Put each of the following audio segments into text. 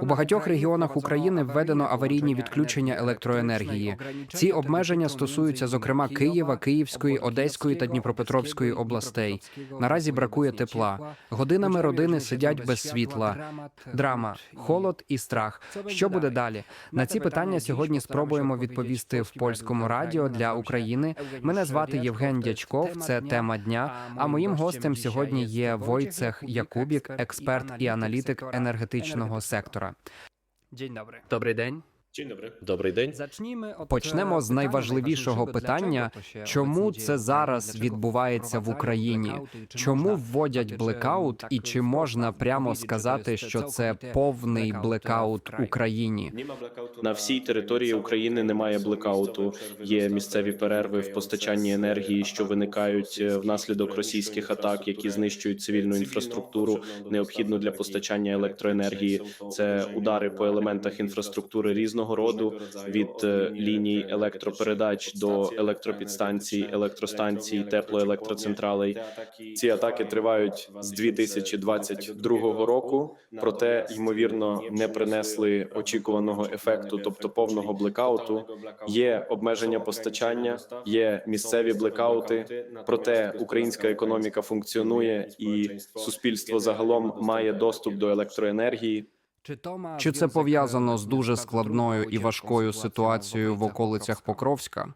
У багатьох регіонах України введено аварійні відключення електроенергії. Ці обмеження стосуються зокрема Києва, Київської, Одеської та Дніпропетровської областей. Наразі бракує тепла. Годинами родини сидять без світла. Драма, холод і страх. Що буде далі? На ці питання сьогодні спробуємо відповісти в польському радіо для України. Мене звати Євген Дячков. Це тема дня. А моїм гостем сьогодні є Войцех Якубік, експерт і аналітик енергетичного сектора. День добрий. Добрий день. Dzień dobry. Добрий день. Почнемо з найважливішого питання: чому це зараз відбувається в Україні? Чому вводять блекаут, і чи можна прямо сказати, що це повний блекаут Україні? На всій території України немає блекауту. Є місцеві перерви в постачанні енергії, що виникають е, внаслідок російських атак, які знищують цивільну інфраструктуру, необхідну для постачання електроенергії. Це удари по елементах інфраструктури різного роду від е, ліній електропередач до електропідстанцій, електростанцій, теплоелектроцентралей. Ці атаки тривають з 2022 року, проте ймовірно не принесли очікуваного ефекту, тобто повного блекауту. Є обмеження постачання, є місцеві блекаути. Проте українська економіка функціонує, і суспільство загалом має доступ до електроенергії. Чи це пов'язано з дуже складною і важкою ситуацією в околицях Покровська?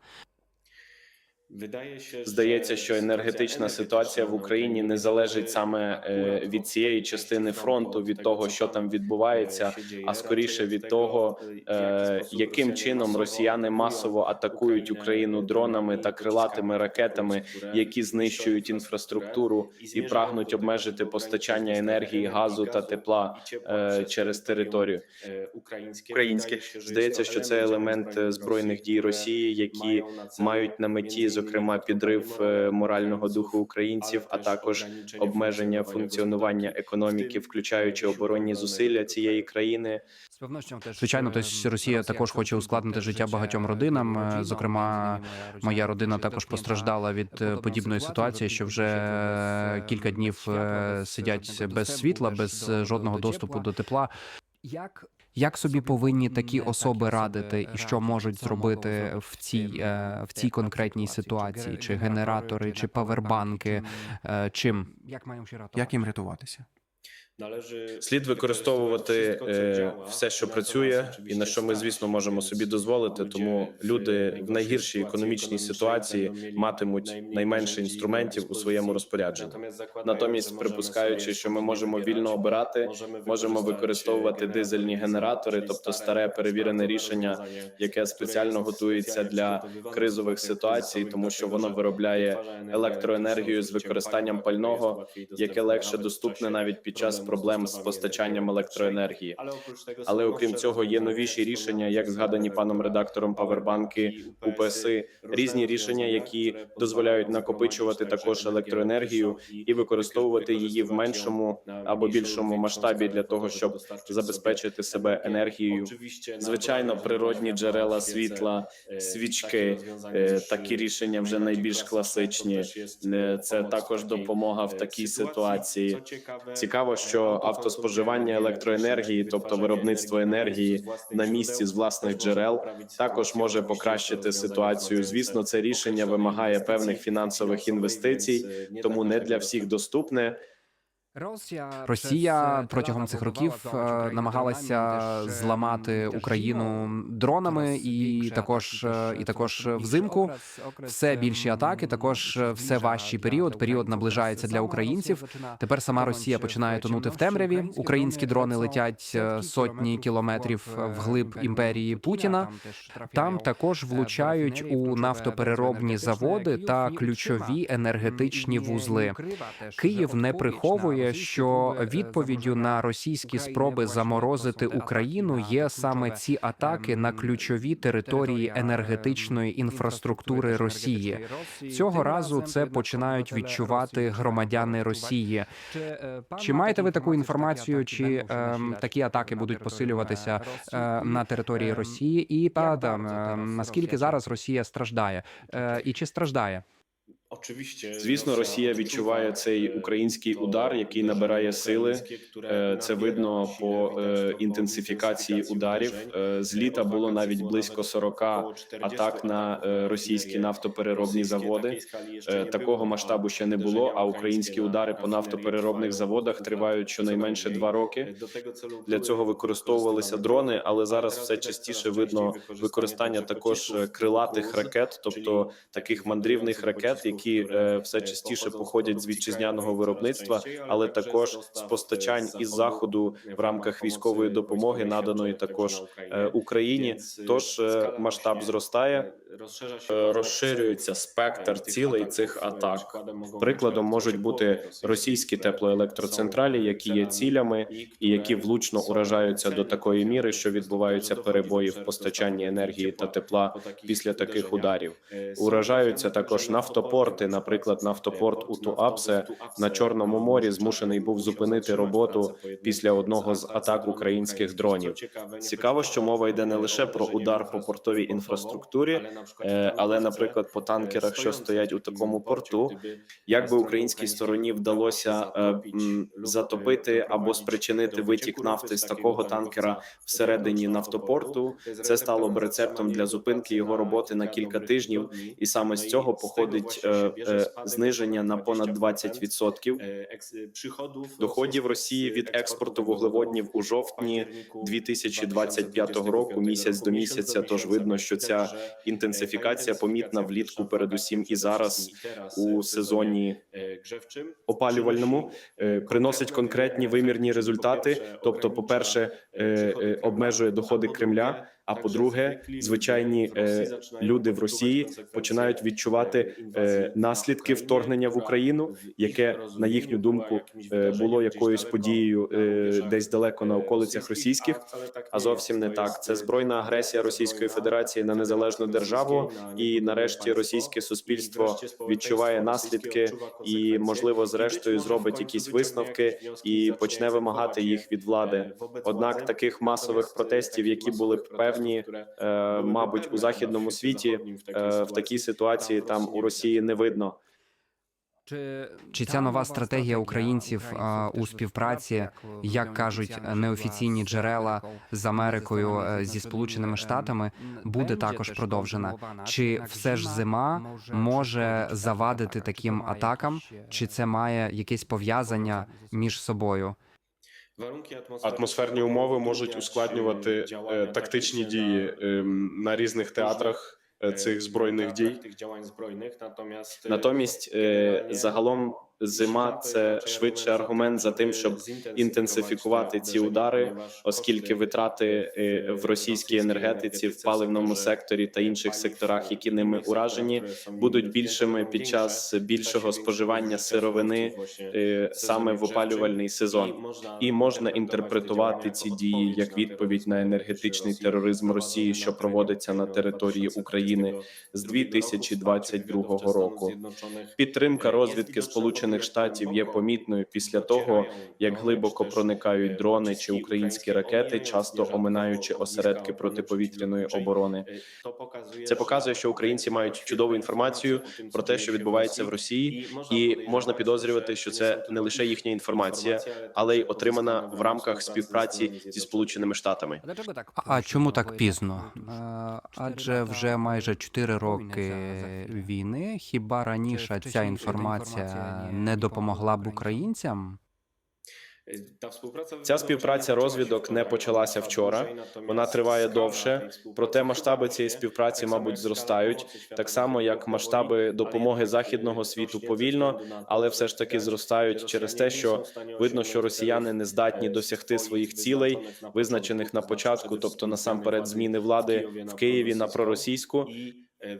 Здається, що енергетична ситуація в Україні не залежить саме е, від цієї частини фронту, від того, що там відбувається, а скоріше від того, е, яким чином росіяни масово атакують Україну дронами та крилатими ракетами, які знищують інфраструктуру і прагнуть обмежити постачання енергії, газу та тепла е, через територію. Українське здається, що це елемент е, збройних дій Росії, які мають на меті, зокрема, підрив е, морального духу українців, а також обмеження функціонування економіки, включаючи оборонні зусилля цієї країни. Звичайно, тобто Росія також хоче ускладнити життя багатьом родинам. Е, Зокрема, моя родина також постраждала від е, подібної ситуації, що вже кілька днів сидять без світла, без жодного доступу до тепла. Як собі повинні такі особи радити, і що можуть зробити в цій е, в цій конкретній ситуації? Чи генератори, чи павербанки? Е, Чим Як їм рятуватися? Слід використовувати е, все, що працює, і на що ми, звісно, можемо собі дозволити. Тому люди в найгіршій економічній ситуації матимуть найменше інструментів у своєму розпорядженні. Натомість, припускаючи, що ми можемо вільно обирати, можемо використовувати дизельні генератори, тобто старе перевірене рішення, яке спеціально готується для кризових ситуацій, тому що воно виробляє електроенергію з використанням пального, яке легше доступне навіть під час проблем з постачанням електроенергії. Але окрім цього, є новіші рішення, як згадані паном редактором павербанки, УПСи, різні рішення, які дозволяють накопичувати також електроенергію і використовувати її в меншому або більшому масштабі для того, щоб забезпечити себе енергією. Звичайно, природні джерела світла, свічки, е, такі рішення вже найбільш класичні. Е, Це також допомога в такій ситуації. Цікаво, що автоспоживання електроенергії, тобто виробництво енергії на місці з власних джерел, також може покращити ситуацію. Звісно, це рішення вимагає певних фінансових інвестицій, тому не для всіх доступне. Росія протягом цих років е, намагалася зламати Україну дронами, і також е, і також взимку все більші атаки. Також е, все важчий період. Період наближається для українців. Тепер сама Росія починає тонути в темряві. Українські дрони летять е, сотні кілометрів вглиб імперії Путіна. Там також влучають у нафтопереробні заводи та ключові енергетичні вузли. Київ не приховує, що відповіддю на російські спроби заморозити Україну є саме ці атаки на ключові території енергетичної інфраструктури Росії. Цього разу це починають відчувати громадяни Росії. Чи маєте ви таку інформацію? Чи ем, такі атаки будуть посилюватися е, на території Росії? І та там е, наскільки зараз Росія страждає, Е, і чи страждає? Звісно, Росія відчуває цей український удар, який набирає сили. Е, Це видно по е, інтенсифікації ударів. Е, З літа було навіть близько 40 атак на е, російські нафтопереробні заводи. Е, Такого масштабу ще не було. А українські удари по нафтопереробних заводах тривають щонайменше два роки. Для цього використовувалися дрони, але зараз все частіше видно використання також е, крилатих ракет, тобто таких мандрівних ракет, які е, все частіше походять з вітчизняного виробництва, але також з постачань із заходу в рамках військової допомоги, наданої також е, Україні. Тож е, масштаб зростає, розширюється спектр цілей цих атак. Прикладом можуть бути російські теплоелектроцентралі, які є цілями і які влучно уражаються до такої міри, що відбуваються перебої в постачанні енергії та тепла після таких ударів. Уражаються також нафтопорти. Наприклад, нафтопорт у Туапсе на Чорному морі змушений був зупинити роботу після одного з атак українських дронів. Цікаво, що мова йде не лише про удар по портовій інфраструктурі, е, але, наприклад, по танкерах, що стоять у такому порту, як би українській стороні вдалося е, затопити або спричинити витік нафти з такого танкера всередині нафтопорту, це стало б рецептом для зупинки його роботи на кілька тижнів, і саме з цього походить е, зниження на понад 20% доходів Росії від експорту вуглеводнів у жовтні 2025 року, місяць до місяця. Тож видно, що ця інтенсифікація помітна влітку, передусім і зараз у сезоні опалювальному е, приносить конкретні вимірні результати. Тобто, по перше, обмежує доходи Кремля. А по-друге, звичайні е, люди в Росії починають відчувати е, наслідки вторгнення в Україну, яке на їхню думку е, було якоюсь подією е, десь далеко на околицях російських. А зовсім не так. Це збройна агресія Російської Федерації на незалежну державу, і нарешті російське суспільство відчуває наслідки і, можливо, зрештою зробить якісь висновки і почне вимагати їх від влади. Однак таких масових протестів, які були б певні, е, мабуть, у західному світі е, в такій ситуації там у Росії не видно. Чи ця нова стратегія українців а, у співпраці, як кажуть неофіційні джерела з Америкою е, зі Сполученими Штатами, буде також продовжена? Чи все ж зима може завадити таким атакам? Чи це має якесь пов'язання між собою? Атмосферні умови можуть ускладнювати е, тактичні дії е, на різних театрах е, цих збройних дій. Натомість, загалом, зима це швидше аргумент за тим, щоб інтенсифікувати ці удари, оскільки витрати е, в російській енергетиці, в паливному секторі та інших секторах, які ними уражені, будуть більшими під час більшого споживання сировини е, саме в опалювальний сезон. І можна інтерпретувати ці дії як відповідь на енергетичний тероризм Росії, що проводиться на території України з 2022 року. Підтримка розвідки Сполучених Штатів є помітною після того, як глибоко проникають дрони чи українські ракети, часто оминаючи осередки протиповітряної оборони. Це показує, що українці мають чудову інформацію про те, що відбувається в Росії, і можна підозрювати, що це не лише їхня інформація, але й отримана в рамках співпраці зі Сполученими Штатами. А чому так пізно? Адже вже майже чотири роки війни. Хіба раніше ця інформація не допомогла б українцям? Ця співпраця розвідок не почалася вчора. Вона триває довше. Проте масштаби цієї співпраці, мабуть, зростають так само, як масштаби допомоги західного світу повільно, але все ж таки зростають через те, що видно, що росіяни не здатні досягти своїх цілей, визначених на початку, тобто насамперед зміни влади в Києві на проросійську.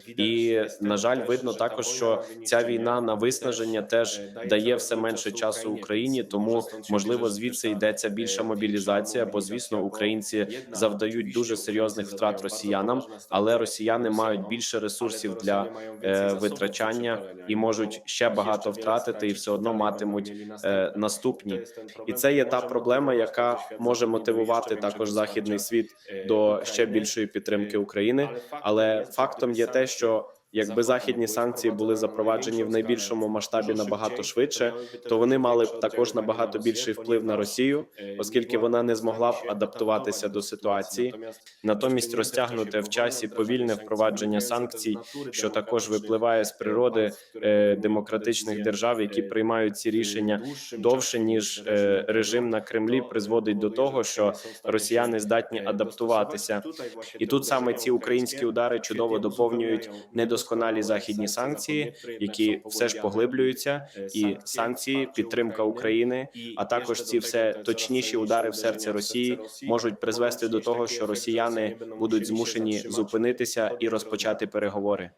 І на жаль, видно також, що ця війна на виснаження теж дає все менше часу Україні, тому можливо звідси йдеться більша мобілізація. Бо звісно, українці завдають дуже серйозних втрат росіянам, але росіяни мають більше ресурсів для е, витрачання і можуть ще багато втратити, і все одно матимуть е, наступні. І це є та проблема, яка може мотивувати також західний світ до ще більшої підтримки України. Але фактом є те, що якби західні санкції були запроваджені в найбільшому масштабі набагато швидше, то вони мали б також набагато більший вплив на Росію, оскільки вона не змогла б адаптуватися до ситуації. Натомість розтягнуте в часі повільне впровадження санкцій, що також випливає з природи е, демократичних держав, які приймають ці рішення довше ніж е, режим на Кремлі, призводить до того, що росіяни здатні адаптуватися. І тут саме ці українські удари чудово доповнюють недосконалі західні санкції, які все ж поглиблюються, і санкції, підтримка України, а також ці все точніші удари в серце Росії можуть призвести до того, що росіяни будуть змушені зупинитися і розпочати переговори.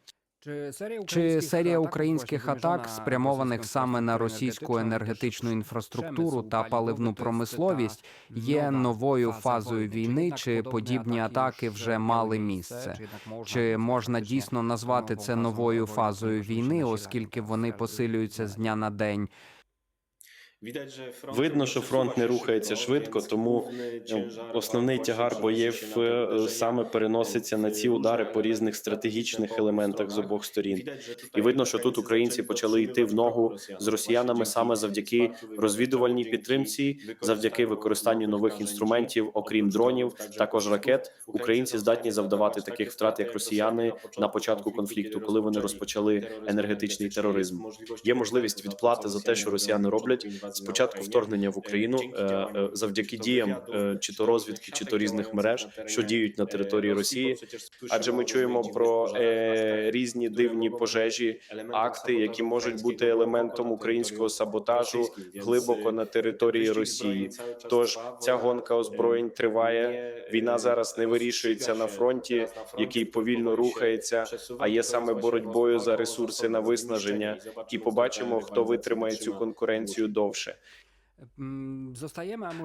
Чи серія українських атак, спрямованих саме на російську енергетичну інфраструктуру та паливну промисловість, є новою фазою війни? Чи подібні атаки вже мали місце? Чи можна дійсно назвати це новою фазою війни, оскільки вони посилюються з дня на день? Видно, що фронт не рухається швидко, тому е, основний тягар боїв е, саме переноситься на ці удари по різних стратегічних елементах з обох сторін. І видно, що тут українці почали йти в ногу з росіянами саме завдяки розвідувальній підтримці, завдяки використанню нових інструментів, окрім дронів, також ракет. Українці здатні завдавати таких втрат, як росіяни на початку конфлікту, коли вони розпочали енергетичний тероризм. Є можливість відплати за те, що росіяни роблять спочатку вторгнення в Україну е, е, завдяки діям е, чи то розвідки, чи то різних мереж, що діють на території Росії. Адже ми чуємо про е, різні дивні пожежі, акти, які можуть бути елементом українського саботажу глибоко на території Росії. Тож ця гонка озброєнь триває. Війна зараз не вирішується на фронті, який повільно рухається, а є саме боротьбою за ресурси на виснаження. І побачимо, хто витримає цю конкуренцію довше. лучше.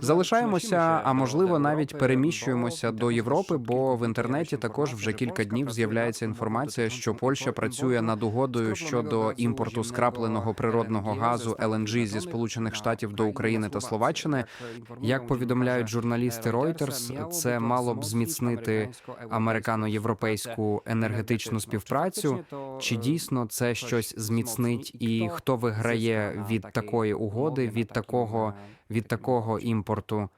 Залишаємося, а можливо, навіть переміщуємося до Європи, бо в інтернеті також вже кілька днів з'являється інформація, що Польща працює над угодою щодо імпорту скрапленого природного газу LNG зі сполучених штатів до України та Словаччини. Як повідомляють журналісти Reuters, це мало б зміцнити американо-європейську енергетичну співпрацю. Чи дійсно це щось зміцнить, і хто виграє від такої угоди, від такого від такого імпорту?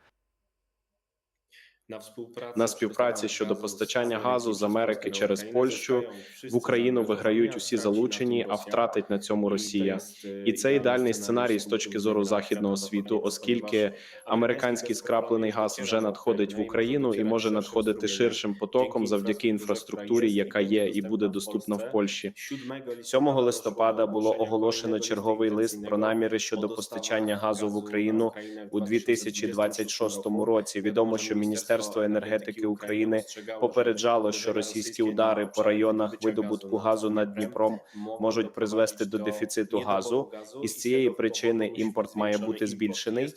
На співпраці щодо постачання газу з Америки через Польщу в Україну виграють усі залучені, а втратить на цьому Росія. І це ідеальний сценарій з точки зору західного світу, оскільки американський скраплений газ вже надходить в Україну і може надходити ширшим потоком завдяки інфраструктурі, яка є і буде доступна в Польщі. 7 листопада було оголошено черговий лист про наміри щодо постачання газу в Україну у 2026 році. Відомо, що міністерство енергетики України попереджало, що російські удари по районах видобутку газу над Дніпром можуть призвести до дефіциту газу, і з цієї причини імпорт має бути збільшений.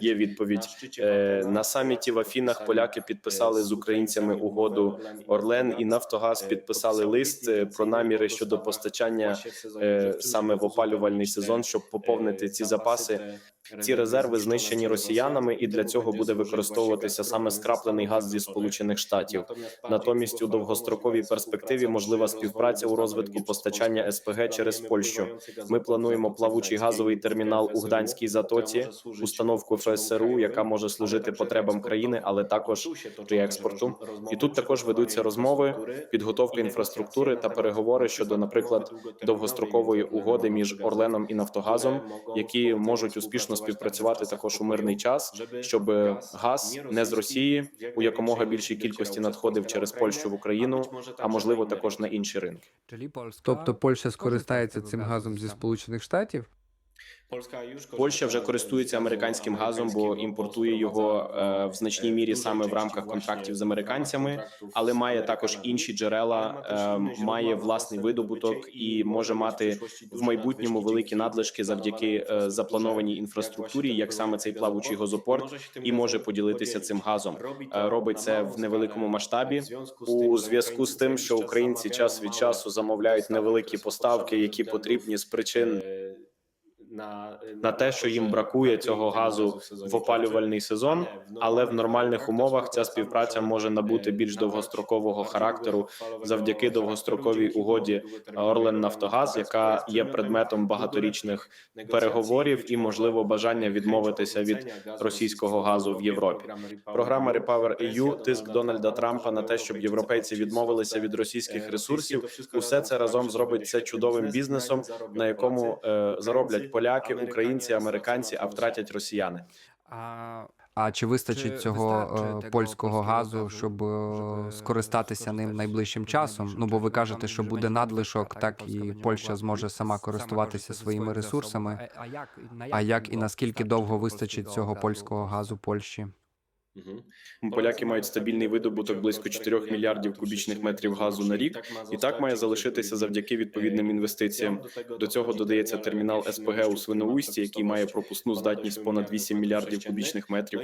Є відповідь Е, на саміті в Афінах. Поляки підписали з українцями угоду. Орлен і Нафтогаз підписали лист е, про наміри щодо постачання е, саме в опалювальний сезон, щоб поповнити ці запаси. Ці резерви знищені росіянами, і для цього буде використовуватися саме скраплений газ зі сполучених штатів. Натомість у довгостроковій перспективі можлива співпраця у розвитку постачання СПГ через Польщу. Ми плануємо плавучий газовий термінал у Гданській затоці, установку ФСРУ, яка може служити потребам країни, але також при експорту. І тут також ведуться розмови, підготовка інфраструктури та переговори щодо, наприклад, довгострокової угоди між Орленом і Нафтогазом, які можуть успішно співпрацювати також у мирний час, щоб газ не з Росії у якомога більшій кількості надходив через Польщу в Україну, а можливо також на інші ринки. Тобто Польща скористається цим газом зі сполучених штатів? Польща вже користується американським газом, бо імпортує його е, в значній мірі саме в рамках контрактів з американцями, але має також інші джерела, е, має власний видобуток і може мати в майбутньому великі надлишки завдяки е, запланованій інфраструктурі, як саме цей плавучий газопорт, і може поділитися цим газом. Е, Робить це в невеликому масштабі. у зв'язку з тим, що українці час від часу замовляють невеликі поставки, які потрібні з причин на те, що їм бракує цього газу в опалювальний сезон, але в нормальних умовах ця співпраця може набути більш довгострокового характеру завдяки довгостроковій угоді Орлен Нафтогаз, яка є предметом багаторічних переговорів і можливо бажання відмовитися від російського газу в Європі. Програма Repower EU, тиск Дональда Трампа на те, щоб європейці відмовилися від російських ресурсів. Усе це разом зробить це чудовим бізнесом, на якому е, зароблять поляки, українці, американці, а втратять росіяни. А чи вистачить цього е, польського газу, щоб е, скористатися ним найближчим часом? Ну бо ви кажете, що буде надлишок, так і Польща зможе сама користуватися своїми ресурсами. А як і наскільки довго вистачить цього польського газу Польщі? Мгм. Поляки мають стабільний видобуток близько 4 мільярдів кубічних метрів газу на рік, і так має залишитися завдяки відповідним інвестиціям. До цього додається термінал СПГ у Свиноусті, який має пропускну здатність понад 8 мільярдів кубічних метрів.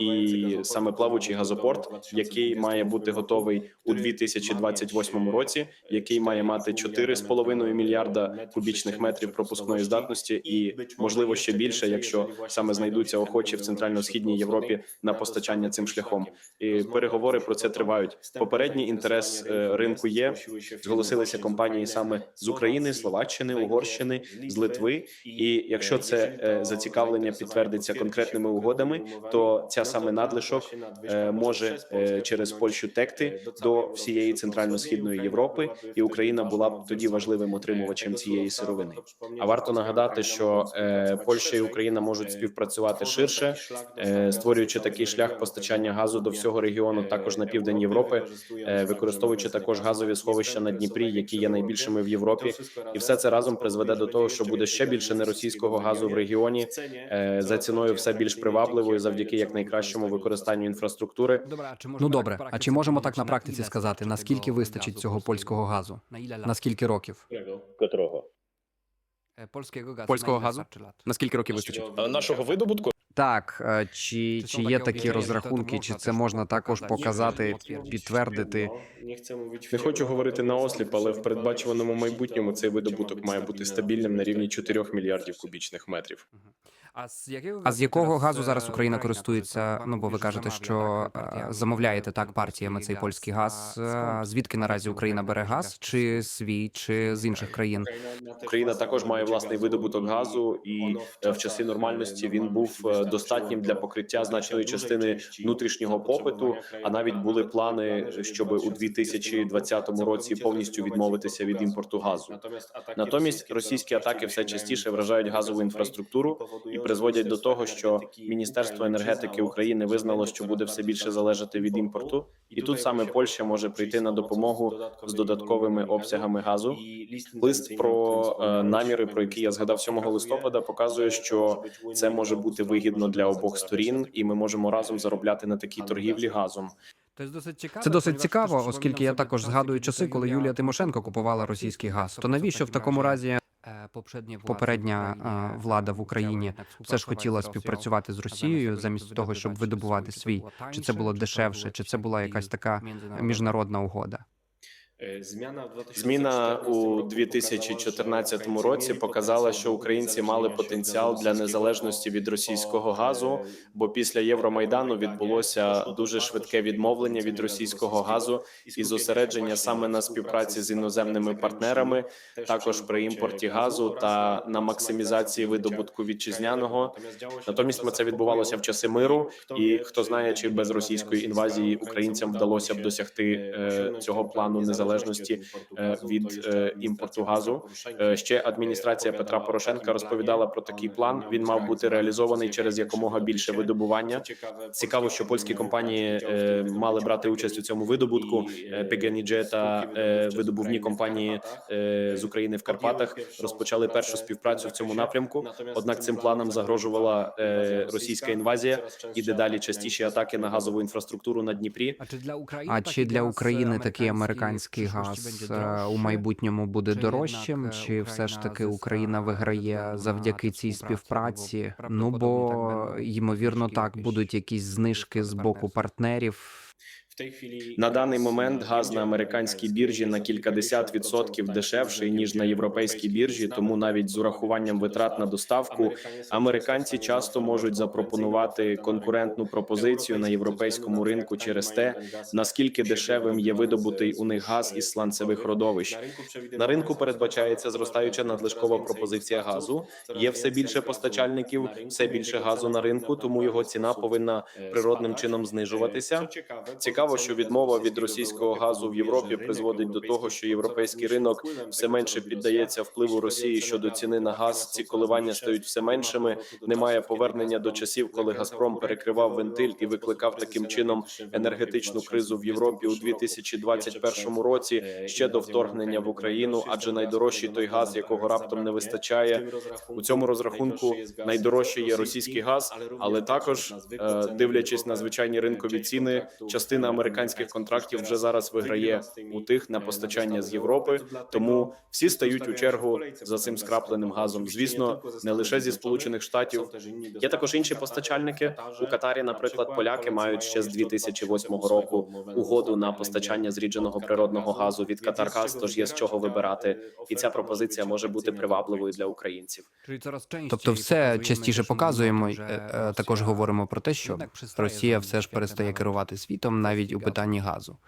І саме плавучий газопорт, який має бути готовий у 2028 році, який має мати 4,5 мільярда кубічних метрів пропускної здатності, і можливо ще більше, якщо саме знайдуться охочі в центрально-східній Європі на постачання цим шляхом. І переговори про це тривають. Попередній інтерес е, ринку є. Зголосилися компанії саме з України, Словаччини, Угорщини, з Литви. І якщо це е, зацікавлення підтвердиться конкретними угодами, то ця саме надлишок е, може е, через Польщу текти до всієї центрально-східної Європи, і Україна була б тоді важливим отримувачем цієї сировини. А варто нагадати, що е, Польща і Україна можуть співпрацювати ширше, е, створюючи такий шлях постачання газу до всього регіону, також на південь Європи, е, використовуючи також газові сховища на Дніпрі, які є найбільшими в Європі, і все це разом призведе до того, що буде ще більше неросійського газу в регіоні е, за ціною все більш привабливою завдяки як найкращому використанню інфраструктури. Ну добре, а чи можемо так на практиці сказати, наскільки вистачить цього польського газу? На скільки років? Котрого? Польського газу? На скільки років вистачить? Е, Нашого видобутку? Так, е, чи, чи є такі розрахунки, чи це можна також показати, підтвердити? Не хочу говорити на осліп, але в передбачуваному майбутньому цей видобуток має бути стабільним на рівні 4 мільярдів кубічних метрів. А з якого газу зараз Україна користується? Ну бо ви кажете, що е, замовляєте так партіями цей польський газ. Е, Звідки наразі Україна бере газ? Чи свій, чи з інших країн? Україна також має власний видобуток газу, і е, в часи нормальності він був е, достатнім для покриття значної частини внутрішнього попиту. А навіть були плани, щоб у 2020 році повністю відмовитися від імпорту газу. Натомість російські атаки все частіше вражають газову інфраструктуру і призводять до того, що Міністерство енергетики України визнало, що буде все більше залежати від імпорту, і тут саме Польща може прийти на допомогу з додатковими обсягами газу. Лист про е, наміри, про які я згадав 7 листопада, показує, що це може бути вигідно для обох сторін, і ми можемо разом заробляти на такій торгівлі газом. Це досить цікаво, оскільки я також згадую часи, коли Юлія Тимошенко купувала російський газ. То навіщо в такому разі попередня е, влада в Україні все ж хотіла співпрацювати з Росією замість того, щоб видобувати свій? Чи це було дешевше, чи це була якась така міжнародна угода? Зміна у 2014 році показала, що українці мали потенціал для незалежності від російського газу. Бо після Євромайдану відбулося дуже швидке відмовлення від російського газу і зосередження саме на співпраці з іноземними партнерами, також при імпорті газу та на максимізації видобутку вітчизняного. Натомість ми це відбувалося в часи миру, і хто знає, чи без російської інвазії українцям вдалося б досягти е, цього плану незалежності е, від е, імпорту газу. Е, Ще адміністрація Петра Порошенка розповідала про такий план. Він мав бути реалізований через якомога більше видобування. Цікаво, що польські компанії мали брати участь у цьому видобутку. Е, та видобувні компанії з України в Карпатах розпочали першу співпрацю в цьому напрямку. Однак цим планам загрожувала російська інвазія і дедалі частіші атаки на газову інфраструктуру на Дніпрі. А чи для України такий американський газ е, у майбутньому буде дорожчим? Чи все ж таки Україна виграє завдяки цій співпраці? Ну бо ймовірно, так будуть якісь знижки з боку партнерів. На даний момент газ на американській біржі на кількадесят відсотків дешевший ніж на європейській біржі. Тому навіть з урахуванням витрат на доставку американці часто можуть запропонувати конкурентну пропозицію на європейському ринку через те, наскільки дешевим є видобутий у них газ із сланцевих родовищ. На ринку передбачається зростаюча надлишкова пропозиція газу. Є все більше постачальників, все більше газу на ринку, тому його ціна повинна природним чином знижуватися. Цікаво, що відмова від російського газу в Європі призводить до того, що європейський ринок все менше піддається впливу Росії щодо ціни на газ. Ці коливання стають все меншими. Немає повернення до часів, коли Газпром перекривав вентиль і викликав таким чином енергетичну кризу в Європі у 2021 році, ще до вторгнення в Україну, адже найдорожчий той газ, якого раптом не вистачає. У цьому розрахунку найдорожчий є російський газ, але також е, дивлячись на звичайні ринкові ціни, частина американських контрактів вже зараз виграє у тих на постачання з Європи. Тому всі стають у чергу за цим скрапленим газом. Звісно, не лише зі сполучених штатів. Є також інші постачальники у Катарі. Наприклад, поляки мають ще з 2008 року угоду на постачання зрідженого природного газу від Катаргаз. Тож є з чого вибирати, і ця пропозиція може бути привабливою для українців. Тобто, все частіше показуємо, е, е, також говоримо про те, що Росія все ж перестає керувати світом навіть у питанні газу.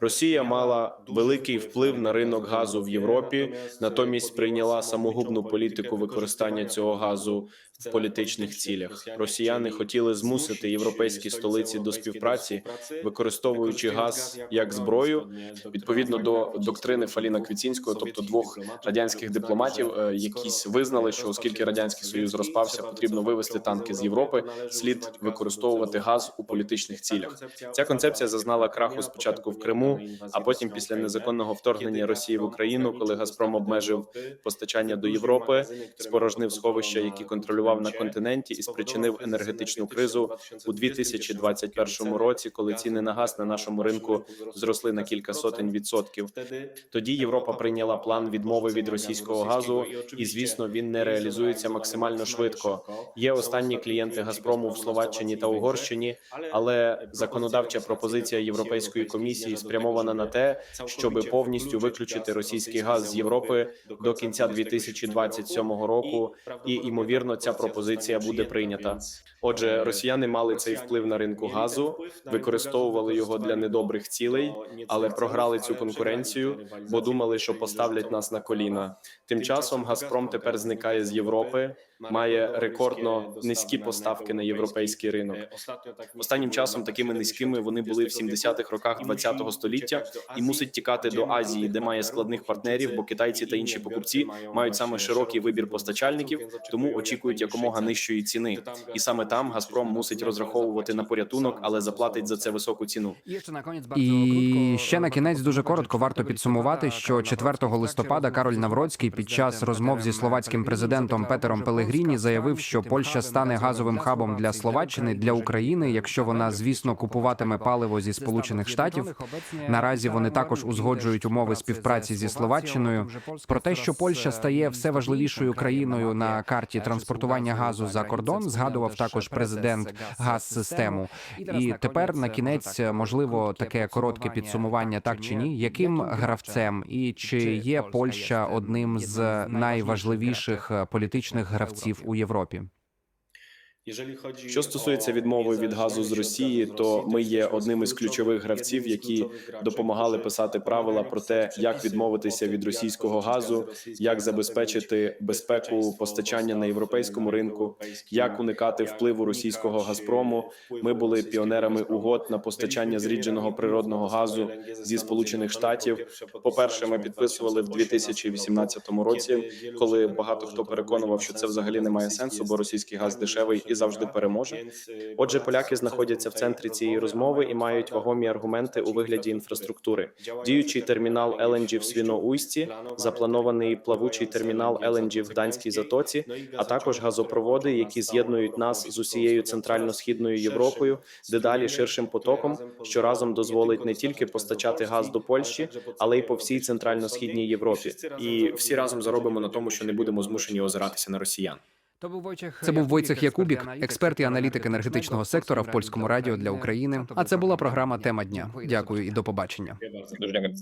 Росія мала великий вплив на ринок газу в Європі, натомість прийняла самогубну політику використання цього газу в політичних цілях. Росіяни хотіли змусити європейські столиці до співпраці, використовуючи газ як зброю, відповідно до доктрини Фаліна Квіцінського, тобто двох радянських дипломатів, е, якісь визнали, що оскільки радянський союз розпався, потрібно вивести танки з Європи. Слід використовувати газ у політичних цілях. Ця концепція зазнала краху спочатку в Криму, а потім після незаконного вторгнення Росії в Україну, коли Газпром обмежив постачання до Європи, спорожнив сховища, які контролював на континенті, і спричинив енергетичну кризу у 2021 році, коли ціни на газ на нашому ринку зросли на кілька сотень відсотків. Тоді Європа прийняла план відмови від російського газу, і звісно, він не реалізується максимально швидко. Є останні клієнти Газпрому в Словаччині та Угорщині, але законодавча пропозиція Європейської комісії спрямована на те, щоб повністю виключити російський газ з Європи до кінця 2027 року. І ймовірно, ця пропозиція буде прийнята. Отже, росіяни мали цей вплив на ринку газу, використовували його для недобрих цілей, але програли цю конкуренцію, бо думали, що поставлять нас на коліна. Тим часом Газпром тепер зникає з Європи, має рекордно низькі поставки на європейський ринок. Останнім часом такими низькими вони були в 70-х роках 20-го століття і мусить тікати до Азії, де має складних партнерів, бо китайці та інші покупці мають саме широкий вибір постачальників, тому очікують якомога нижчої ціни. І саме там Газпром мусить розраховувати на порятунок, але заплатить за це високу ціну. І ще на кінець дуже коротко варто підсумувати, що 4 листопада Кароль Навроцький під час розмов зі словацьким президентом Петером Пелегріні заявив, що Польща стане газовим хабом для Словаччини для України, якщо вона, звісно, купуватиме паливо зі Сполучених Штатів. Наразі вони також узгоджують умови співпраці зі Словаччиною. Про те, що Польща стає все важливішою країною на карті транспортування газу за кордон, згадував також президент газсистему. І тепер на кінець можливо таке коротке підсумування, так чи ні, яким гравцем і чи є Польща одним з найважливіших е, політичних гравців у Європі? Що стосується відмови від газу з Росії, то ми є одним із ключових гравців, які допомагали писати правила про те, як відмовитися від російського газу, як забезпечити безпеку постачання на європейському ринку, як уникати впливу російського газпрому. Ми були піонерами угод на постачання зрідженого природного газу зі сполучених штатів. По перше, ми підписували в 2018 році, коли багато хто переконував, що це взагалі не має сенсу, бо російський газ дешевий і завжди переможе. Отже, поляки знаходяться в центрі цієї розмови і мають вагомі аргументи у вигляді інфраструктури. Діючий термінал LNG в Свіноусті, запланований плавучий термінал LNG в Данській затоці, а також газопроводи, які з'єднують нас з усією центрально-східною Європою, дедалі ширшим потоком, що разом дозволить не тільки постачати газ до Польщі, але й по всій центрально-східній Європі. І всі разом заробимо на тому, що не будемо змушені озиратися на росіян. Це був Войцех Якубік, експерт і аналітик енергетичного сектора в польському радіо для України. А це була програма Тема дня. Дякую і до побачення. Дуже дякую.